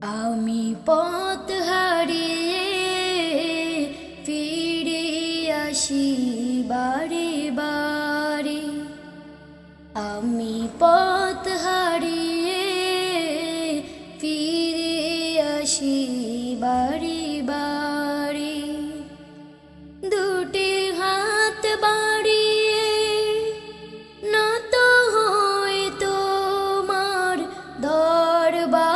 আমি পথ হারিয়ে ফিরে আসি বারে বারে। আমি পথ হারিয়ে ফিরে আসি বারে বারে। দুটি হাত বাড়িয়ে নত হয় তোমার দরবারে।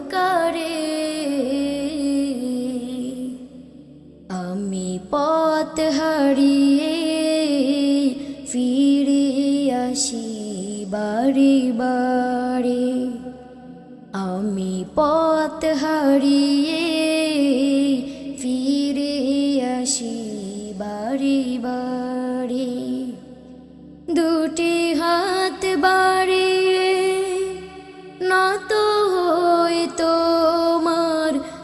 অন্ধকারে। আমি পথ হারিয়ে ফিরে আসি বারে বারে। আমি পথ হারিয়ে ফিরে আসি বারে বারে।